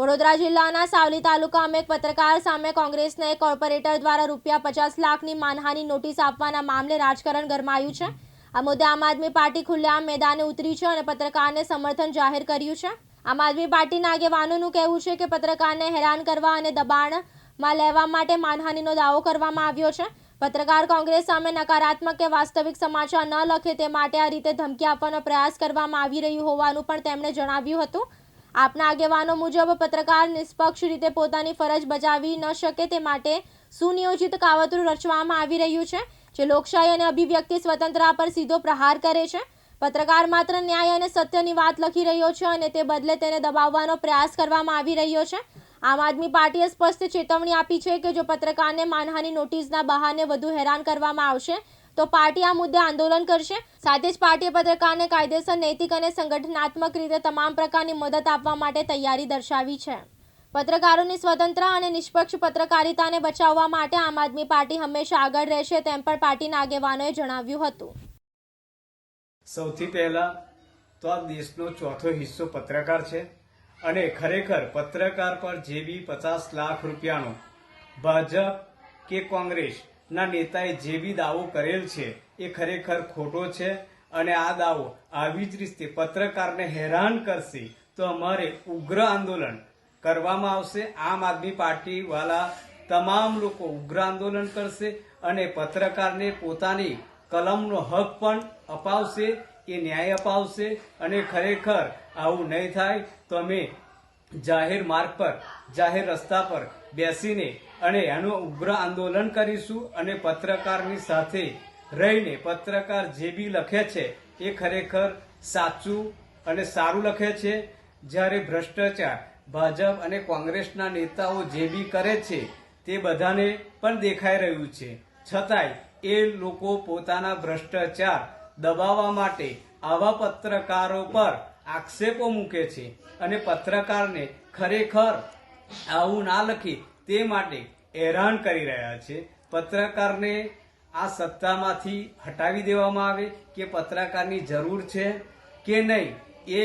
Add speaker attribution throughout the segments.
Speaker 1: વડોદરા જિલ્લાના સાવલી તાલુકામાં એક પત્રકાર સામે કોંગ્રેસના એક કોર્પોરેટર દ્વારા રૂપિયા પચાસ લાખની માનહાની નોટિસ આપવાના મામલે રાજકારણ ગરમાયું છે. આ મુદ્દે આમ આદમી પાર્ટી ખુલ્લેઆમ મેદાને ઉતરી છે અને પત્રકારને સમર્થન જાહેર કર્યું છે. આમ આદમી પાર્ટીના આગેવાનોનું કહેવું છે કે પત્રકારને હેરાન કરવા અને દબાણમાં લેવા માટે માનહાનીનો દાવો કરવામાં આવ્યો છે. પત્રકાર કોંગ્રેસ સામે નકારાત્મક કે વાસ્તવિક સમાચાર ન લખે તે માટે આ રીતે ધમકી આપવાનો પ્રયાસ કરવામાં આવી રહ્યું હોવાનું પણ તેમણે જણાવ્યું હતું. આપના આગેવાનો મુજબ, પત્રકાર નિષ્પક્ષ રીતે પોતાની ફરજ બજાવી ન શકે તે માટે સુનિયોજિત કાવતરું રચવામાં આવી રહ્યું છે, જે લોકશાહી અને અભિવ્યક્તિ સ્વતંત્રતા પર સીધો પ્રહાર કરે છે. પત્રકાર માત્ર ન્યાય અને સત્યની વાત લખી રહ્યો છે અને તે બદલે તેને દબાવવાનો પ્રયાસ કરવામાં આવી રહ્યો છે. આમ આદમી પાર્ટીએ સ્પષ્ટ ચેતવણી આપી છે કે જો પત્રકારને માનહાની નોટિસના બહાને વધુ હેરાન કરવામાં આવશે તો પાર્ટી આ મુદ્દે આંદોલન કરશે. સાથે જ પાર્ટીએ પત્રકારને કાયદેસર, નૈતિક અને સંગઠનાત્મક રીતે તમામ પ્રકારની મદદ આપવા માટે તૈયારી દર્શાવી છે. પત્રકારોની સ્વતંત્ર અને નિષ્પક્ષ પત્રકારિતાને બચાવવા માટે આમ આદમી પાર્ટી હંમેશા આગળ રહેશે તેમ પણ પાર્ટીના આગેવાનોએ જણાવ્યું હતું.
Speaker 2: સૌથી પહેલા તો આ દેશનો ચોથો હિસ્સો પત્રકાર છે અને ખરેખર પત્રકાર પર જે બી પચાસ લાખ રૂપિયાનો ભાજપ કે કોંગ્રેસના નેતાએ જે બી દાવો કરેલ છે, એ ખરેખર ખોટો છે અને આ દાવો આવી જ રીતે પત્રકારને હેરાન કરશે તો અમારે ઉગ્ર આંદોલન કરવામાં આવશે. આમ આદમી પાર્ટી વાળા તમામ લોકો ઉગ્ર આંદોલન કરશે અને પત્રકારને પોતાની કલમનો હક પણ અપાવશે, એ ન્યાય અપાવશે અને ખરેખર આવું નહીં થાય તો અમે જાહેર માર્ગ પર, જાહેર રસ્તા પર બેસીને અને એનું ઉગ્ર આંદોલન કરીશું અને પત્રકારની સાથે રહીને પત્રકાર જે બી લખે છે, એ ખરેખર સાચું અને સારું લખે છે. જ્યારે ભ્રષ્ટાચાર ભાજપ અને કોંગ્રેસના નેતાઓ જે બી કરે છે, તે બધાને પણ દેખાઈ રહ્યું છે. છતાંય એ લોકો પોતાના ભ્રષ્ટાચાર દબાવવા માટે આવા પત્રકારો પર આક્ષેપો મૂકે છે અને પત્રકારને ખરેખર આવું ના લખી તે માટે હેરાન કરી રહ્યા છે. પત્રકારને આ સત્તામાંથી હટાવી દેવામાં આવે કે પત્રકારની જરૂર છે કે નહીં, એ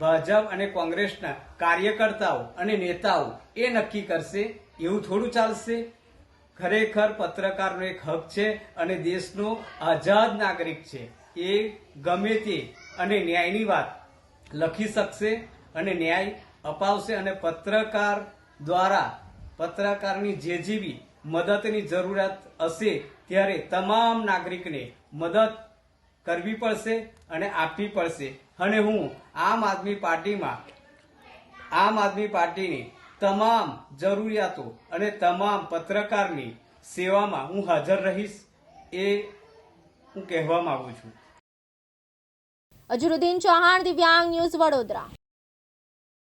Speaker 2: ભાજપ અને કોંગ્રેસના કાર્યકર્તાઓ અને નેતાઓ એ નક્કી કરશે. એવું થોડું ચાલશે. ખરેખર પત્રકારનો એક હક છે અને દેશનો આઝાદ નાગરિક છે. એ ગમે તે અને ન્યાયની વાત લખી શકશે અને ન્યાય અપાવશે અને પત્રકાર દ્વારા પત્રકારની જે જેવી મદદની જરૂરિયાત હશે ત્યારે તમામ નાગરિકને મદદ કરવી પડશે અને આપવી પડશે. અને હું આમ આદમી પાર્ટીમાં, આમ આદમી પાર્ટીની તમામ જરૂરિયાતો અને તમામ પત્રકારની સેવામાં હું હાજર રહીશ એ હું કહેવા માંગુ છું.
Speaker 1: અઝરુદ્દીન ચૌહાણ, દિવ્યાંગ ન્યૂઝ વડોદરા.